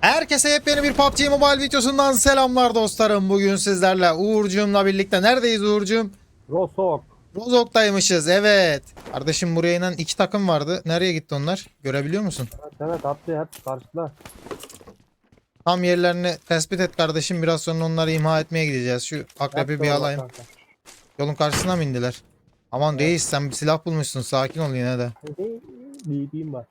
Herkese yepyeni bir PUBG Mobile videosundan selamlar dostlarım. Bugün sizlerle Uğurcuğumla birlikte neredeyiz Uğurcuğum? Rosok. Rozok'taymışız evet. Kardeşim buraya inen iki takım vardı. Nereye gitti onlar? Görebiliyor musun? Evet evet attı hep karşıda. Tam yerlerini tespit et kardeşim. Biraz sonra onları imha etmeye gideceğiz. Şu akrebi Hep bir alayım. kanka. Yolun karşısına mı indiler? Aman reis sen bir silah bulmuşsun. Sakin ol yine de. DB'm var.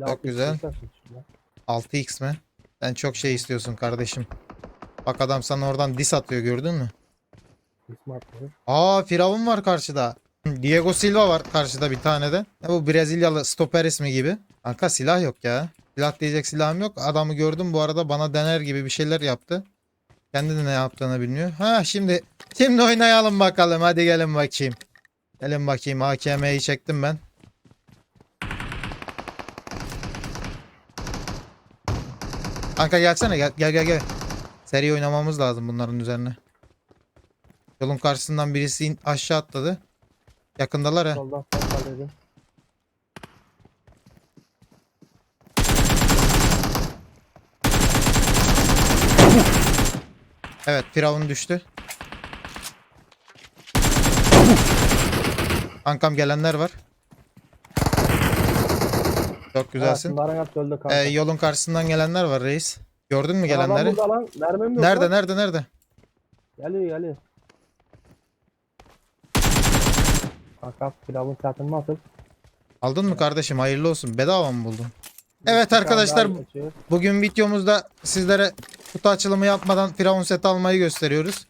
Daha Çok güzel. istersen şuna. 6x mi? Sen çok şey istiyorsun kardeşim. Bak adam sana oradan dis atıyor gördün mü? Aa Firavun var karşıda. Diego Silva var karşıda bir tane de. Ne bu Brezilyalı stoper ismi gibi. Kanka silah yok ya. Silah diyecek silahım yok. Adamı gördüm bu arada bana dener gibi bir şeyler yaptı. Kendi de ne yaptığını bilmiyor. Ha şimdi şimdi oynayalım bakalım. Hadi gelin bakayım. Gelin bakayım. AKM'yi çektim ben. Kanka gelsene gel gel gel. gel. Seri oynamamız lazım bunların üzerine. Yolun karşısından birisi in- aşağı atladı. Yakındalar ha. Soldan sol dedim. Evet Firavun düştü. Kankam gelenler var. Çok güzelsin. Hep öldü kanka. Ee, yolun karşısından gelenler var reis. Gördün mü Adam gelenleri? burada lan. Mermim yok Nerede lan. nerede nerede? Geliyor geliyor. Kanka pilavın satın nasıl? Aldın mı kardeşim? Hayırlı olsun. Bedava mı buldun? Evet arkadaşlar bugün videomuzda sizlere kutu açılımı yapmadan Firavun seti almayı gösteriyoruz.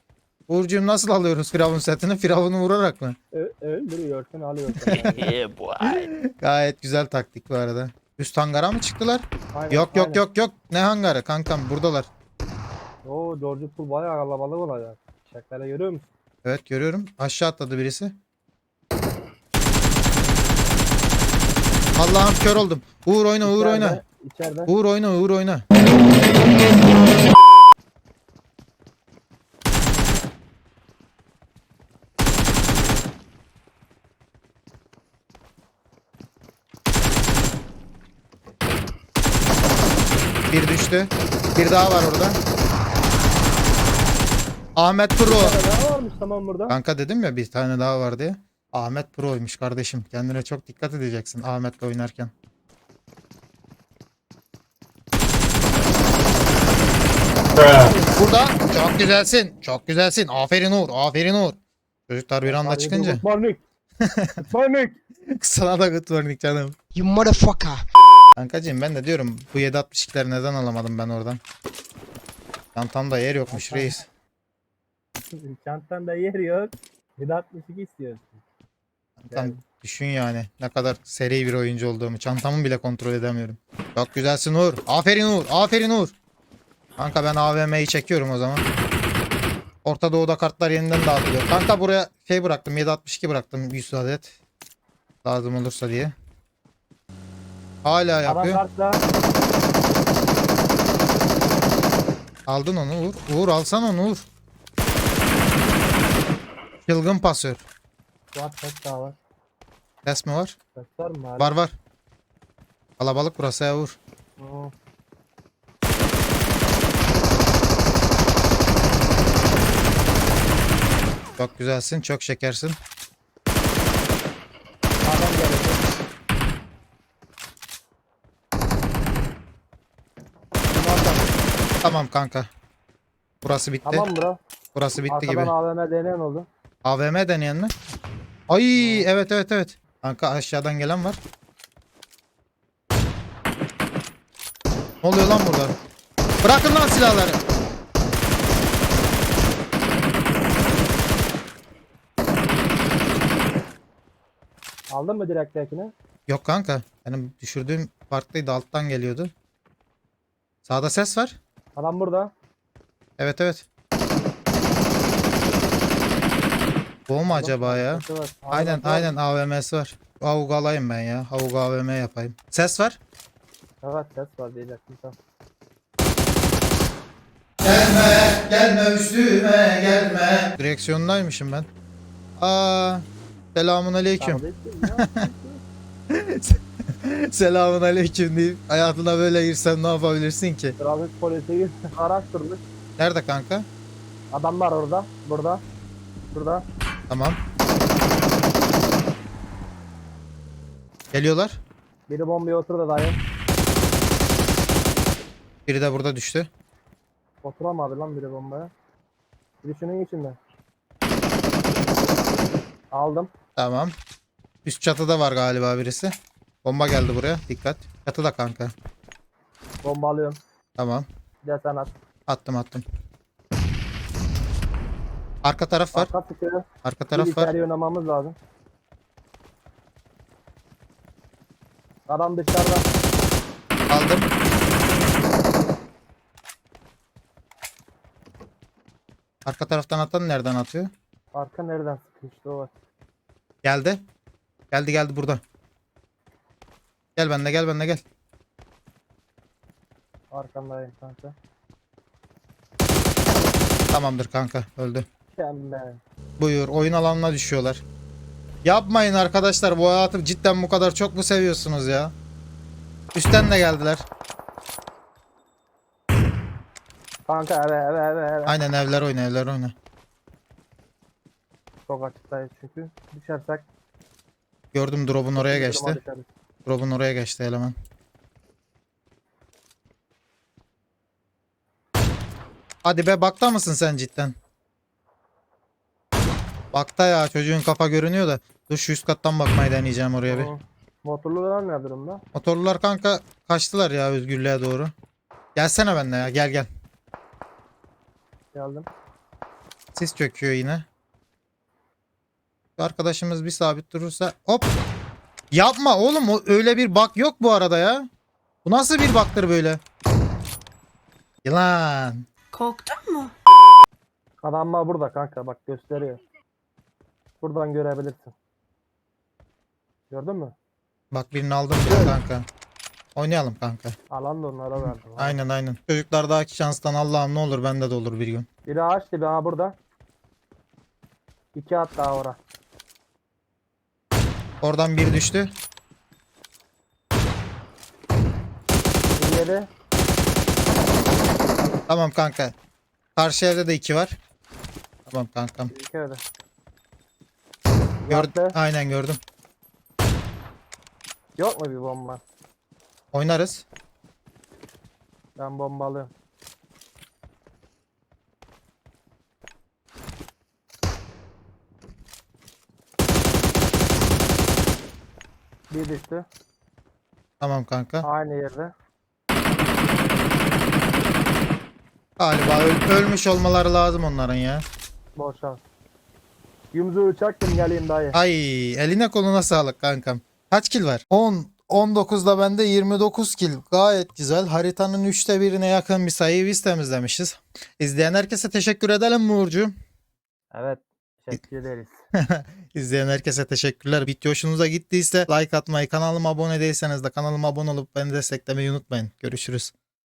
Uğurcuğum nasıl alıyoruz Firavun setini? Firavun'u vurarak mı? Ö- öldürüyorsun alıyorsun. Gayet güzel taktik bu arada. Üst hangara mı çıktılar? Aynen, Yok yok aynen. yok yok. Ne hangarı kankam buradalar. Oo George Pool bayağı kalabalık olacak. Şeklere görüyor musun? Evet görüyorum. Aşağı atladı birisi. Allah'ım kör oldum. Uğur oyna Uğur oyna. İçeride, İçeride. Uğur oyna Uğur oyna. Bir düştü. Bir daha var orada. Ahmet Pro. Bir tane daha varmış tamam burada. Kanka dedim ya bir tane daha var diye. Ahmet Pro'ymuş kardeşim. Kendine çok dikkat edeceksin Ahmet'le oynarken. Burada çok güzelsin. Çok güzelsin. Aferin Uğur. Aferin Uğur. Çocuklar bir anda çıkınca. Morning. Sana da good morning canım. You motherfucker. Kankacığım ben de diyorum bu 762'leri neden alamadım ben oradan. Çantamda yer yokmuş reis. Çantanda yer yok. 762 istiyorsun. Kankam düşün yani ne kadar seri bir oyuncu olduğumu. Çantamı bile kontrol edemiyorum. Çok güzelsin Uğur. Aferin Uğur. Aferin Uğur. Kanka ben AVM'yi çekiyorum o zaman. Orta Doğu'da kartlar yeniden dağıtılıyor. Kanka buraya şey bıraktım. 762 bıraktım 100 adet. Lazım olursa diye. Hala yapıyor. kartla. Aldın onu Uğur. Uğur alsan onu Uğur. Çılgın pasör. Var ses daha var. Ses mi var? Ses var mı? Var var. Kalabalık burası ya Uğur. Oo. Çok güzelsin. Çok şekersin. Adam gelecek. Tamam kanka. Burası bitti. Tamam bro. Burası bitti Arkadan gibi. AVM deneyen oldu. AVM deneyen mi? Ay evet evet evet. Kanka aşağıdan gelen var. Ne oluyor lan burada? Bırakın lan silahları. Aldın mı direktekini? Yok kanka. Benim düşürdüğüm farklıydı. Alttan geliyordu. Sağda ses var. Adam burada. Evet evet. Bu mu acaba ya? Var. Aynen aynen AVM'si var. Avuk alayım ben ya. Avuk AVM yapayım. Ses var. Evet ses var diyecektim sen. Gelme, gelme üstüme gelme. Direksiyondaymışım ben. Aa, selamun aleyküm. Selamun aleyküm deyip hayatına böyle girsen ne yapabilirsin ki? Trafik polisi araştırmış. Nerede kanka? Adamlar orada. Burada. Burada. Tamam. Geliyorlar. Biri bombaya oturdu dayı. Biri de burada düştü. Oturamadı lan biri bombaya. Biri şunun içinde. Aldım. Tamam. Üst çatıda var galiba birisi. Bomba geldi buraya. Dikkat. Çatıda kanka. Bomba alıyorum. Tamam. Gel sen at. Attım attım. Arka taraf var. Arka sıkıyor. Arka taraf var. içeri oynamamız lazım. Adam dışarıda. Aldım. Arka taraftan atan nereden atıyor? Arka nereden sıkmıştı o? Geldi. Geldi geldi burada. Gel bende gel bende gel. Arkandayım kanka. Tamamdır kanka öldü. Mükemmel. Buyur oyun alanına düşüyorlar. Yapmayın arkadaşlar bu hayatı cidden bu kadar çok mu seviyorsunuz ya? Üstten de geldiler. Kanka eve eve eve eve. Aynen evler oyna evler oyna. Çok açıktayız çünkü. Düşersek. Gördüm drop'un oraya geçti. Drop'un oraya geçti eleman. Hadi be bakta mısın sen cidden? Bakta ya çocuğun kafa görünüyor da. Dur şu üst kattan bakmayı deneyeceğim oraya bir. Motorlular ne durumda? Motorlular kanka kaçtılar ya özgürlüğe doğru. Gelsene benimle ya gel gel. Geldim. Sis çöküyor yine. Şu arkadaşımız bir sabit durursa hop. Yapma oğlum o öyle bir bak yok bu arada ya. Bu nasıl bir baktır böyle? Yılan. Korktun mu? Adam burada kanka bak gösteriyor. Buradan görebilirsin. Gördün mü? Bak birini aldım bile kanka. Oynayalım kanka. Alan da onlara verdim. Aynen aynen. Çocuklar daha şanstan Allah'ım ne olur bende de olur bir gün. Biri ağaç gibi ha burada. İki at daha ora. Oradan biri düştü. Bir yeri Tamam kanka. Karşı evde de iki var. Tamam kankam. iki evde. Gördüm. Aynen gördüm. Yok mu bir bomba? Oynarız. Ben bomba alıyorum. Bir düştü. Tamam kanka. Aynı yerde. Galiba öl- ölmüş olmaları lazım onların ya. Bol şans. Yumruğu çaktım geleyim dayı. Ay eline koluna sağlık kankam. Kaç kill var? 10. 19'da bende 29 kill. Gayet güzel. Haritanın 3'te birine yakın bir sayıyı biz temizlemişiz. İzleyen herkese teşekkür edelim mi Uğurcuğum? Evet. Teşekkür ederiz. İzleyen herkese teşekkürler. Video hoşunuza gittiyse like atmayı, kanalıma abone değilseniz de kanalıma abone olup beni desteklemeyi unutmayın. Görüşürüz.